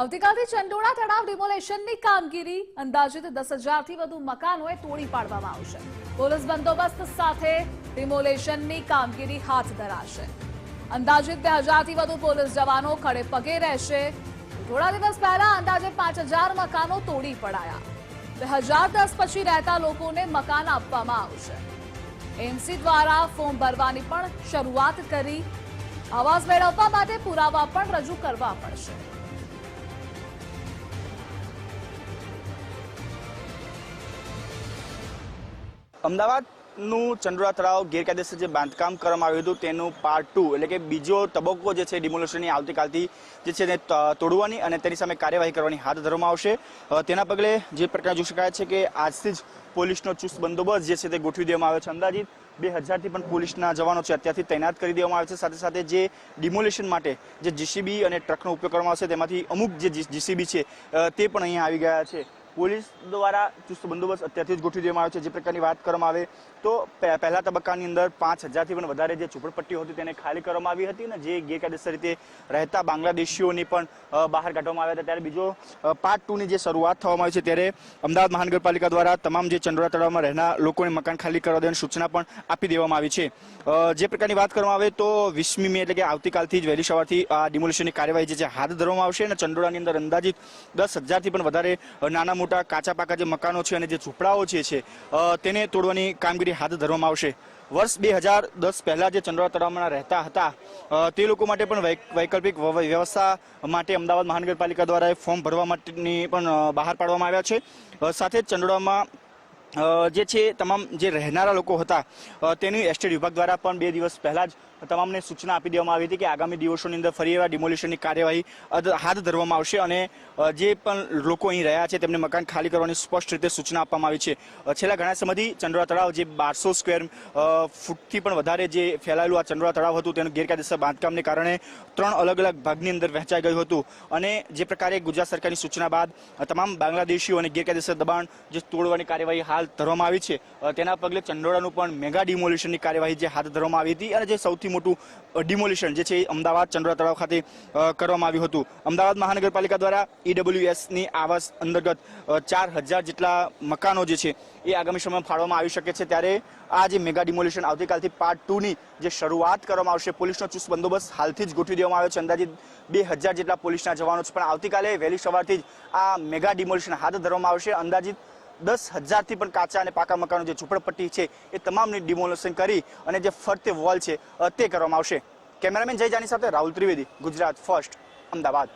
આવતીકાલથી ચંડોળા તળાવ ડિમોલેશનની કામગીરી. અંદાજિત દસ હજારથી વધુ મકાનોએ તોડી પાડવામાં આવશે. પોલીસ બંદોબસ્ત સાથે ડિમોલેશનની કામગીરી હાથ ધરાશે. અંદાજિત બે હજારથી વધુ પોલીસ જવાનો ખડે પગે રહેશે. થોડા દિવસ પહેલા અંદાજે પાંચ હજાર મકાનો તોડી પડાયા. બે હજાર દસ પછી રહેતા લોકોને મકાન આપવામાં આવશે. એમસી દ્વારા ફોર્મ ભરવાની પણ શરૂઆત કરી. આવાસ મેળવવા માટે પુરાવા પણ રજૂ કરવા પડશે. અમદાવાદનું ચંદુરા તળાવ ગેરકાયદેસર જે બાંધકામ કરવામાં આવ્યું હતું, તેનું પાર્ટ ટુ એટલે કે બીજો તબક્કો જે છે ડિમોલેશનની આવતીકાલથી જે છે તે તોડવાની અને તેની સામે કાર્યવાહી કરવાની હાથ ધરવામાં આવશે. તેના પગલે જે પ્રકાર જોઈ શકાય છે કે આજથી જ પોલીસનો ચુસ્ત બંદોબસ્ત જે છે તે ગોઠવી દેવામાં આવ્યો છે. અંદાજિત બે હજારથી પણ પોલીસના જવાનો છે અત્યારથી તૈનાત કરી દેવામાં આવે છે. સાથે સાથે જે ડિમોલેશન માટે જે જીસીબી અને ટ્રકનો ઉપયોગ કરવામાં આવશે, તેમાંથી અમુક જે જીસીબી છે તે પણ અહીંયા આવી ગયા છે. પોલીસ દ્વારા ચુસ્ત બંદોબસ્ત અત્યારથી જ ગોઠવી દેવામાં આવ્યો છે. જે પ્રકારની વાત કરવામાં આવે તો પહે- પહેલા તબક્કાની અંદર પાંચ હજારથી પણ વધારે જે ઝૂંપડપટ્ટીઓ હતી તેને ખાલી કરવામાં આવી હતી અને જે ગેરકાયદેસર રીતે રહેતા બાંગ્લાદેશીઓની પણ બહાર કાઢવામાં આવ્યા હતા. ત્યારે બીજો પાર્ટ ટુની જે શરૂઆત થવામાં આવી છે ત્યારે અમદાવાદ મહાનગરપાલિકા દ્વારા તમામ જે ચંડોળા તળાવમાં રહેનાર લોકોને મકાન ખાલી કરવા દેવાની સૂચના પણ આપી દેવામાં આવી છે. જે પ્રકારની વાત કરવામાં આવે તો વીસમી મે એટલે કે આવતીકાલથી જ વહેલી સવારથી આ ડિમોલિશનની કાર્યવાહી જે છે હાથ ધરવામાં આવશે અને ચંડોળાની અંદર અંદાજિત દસ હજારથી પણ વધારે નાના મોટા કાચા પાકા જે મકાનો છે અને જે ઝૂંપડાઓ જે છે તેને તોડવાની કામગીરી હાથ ધરવામાં આવશે. વર્ષ બે હજાર દસ પહેલાં જે ચંદ્રા તળાવમાં રહેતા હતા તે લોકો માટે પણ વૈકલ્પિક વ્યવ- વ્યવસ્થા માટે અમદાવાદ મહાનગરપાલિકા દ્વારા ફોર્મ ભરવા માટેની પણ બહાર પાડવામાં આવ્યા છે. સાથે જ ચંદ્રોળામાં જે છે, તમામ જે રહેનારા લોકો હતા તેની એસ્ટેટ વિભાગ દ્વારા પણ બે દિવસ પહેલાં જ તમામને સૂચના આપી દેવામાં આવી હતી કે આગામી દિવસોની અંદર ફરી એવા ડિમોલિશનની કાર્યવાહી હાથ ધરવામાં આવશે અને જે પણ લોકો અહીં રહ્યા છે તેમને મકાન ખાલી કરવાની સ્પષ્ટ રીતે સૂચના આપવામાં આવી છે. છેલ્લા ઘણા સમયથી ચંદ્રા તળાવ જે બારસો સ્ક્વેર ફૂટથી પણ વધારે જે ફેલાયેલું આ ચંદ્રા તળાવ હતું તેનું ગેરકાયદેસર બાંધકામને કારણે ત્રણ અલગ અલગ ભાગની અંદર વહેંચાઈ ગયું હતું. અને જે પ્રકારે ગુજરાત સરકારની સૂચના બાદ તમામ બાંગ્લાદેશીઓ અને ગેરકાયદેસર દબાણ જે તોડવાની કાર્યવાહી હાલ ધરવામાં આવી છે તેના પગલે ચંડોળાનું પણ મેગા ડિમોલિશનની કાર્યવાહી જે હાથ ધરવામાં આવી હતી અને જે સૌથી મોટું ડિમોલિશન જે છે એ અમદાવાદ ચંદ્ર તળાવ ખાતે કરવામાં આવ્યું હતું. અમદાવાદ મહાનગરપાલિકા દ્વારા ઈડબ્લ્યુએસની આવાસ અંતર્ગત ચાર હજાર જેટલા મકાનો જે છે એ આગામી સમયમાં ફાળવામાં આવી શકે છે. ત્યારે આ જે મેગા ડિમોલિશન આવતીકાલથી પાર્ટ ટુની જે શરૂઆત કરવામાં આવશે, પોલીસનો ચુસ્ત બંદોબસ્ત હાલથી જ ગોઠવી દેવામાં આવ્યો છે. અંદાજિત બે હજાર જેટલા પોલીસના જવાનો છે. પણ આવતીકાલે વહેલી સવારથી જ આ મેગા ડિમોલિશન હાથ ધરવામાં આવશે. અંદાજિત દસ હજારથી પણ કાચા અને પાકા મકાનો જે ઝૂંપડપટ્ટી છે એ તમામની ડિમોલેશન કરી અને જે ફરતે વોલ છે તે કરવામાં આવશે. કેમેરામેન જય જાની સાથે રાહુલ ત્રિવેદી, ગુજરાત ફર્સ્ટ, અમદાવાદ.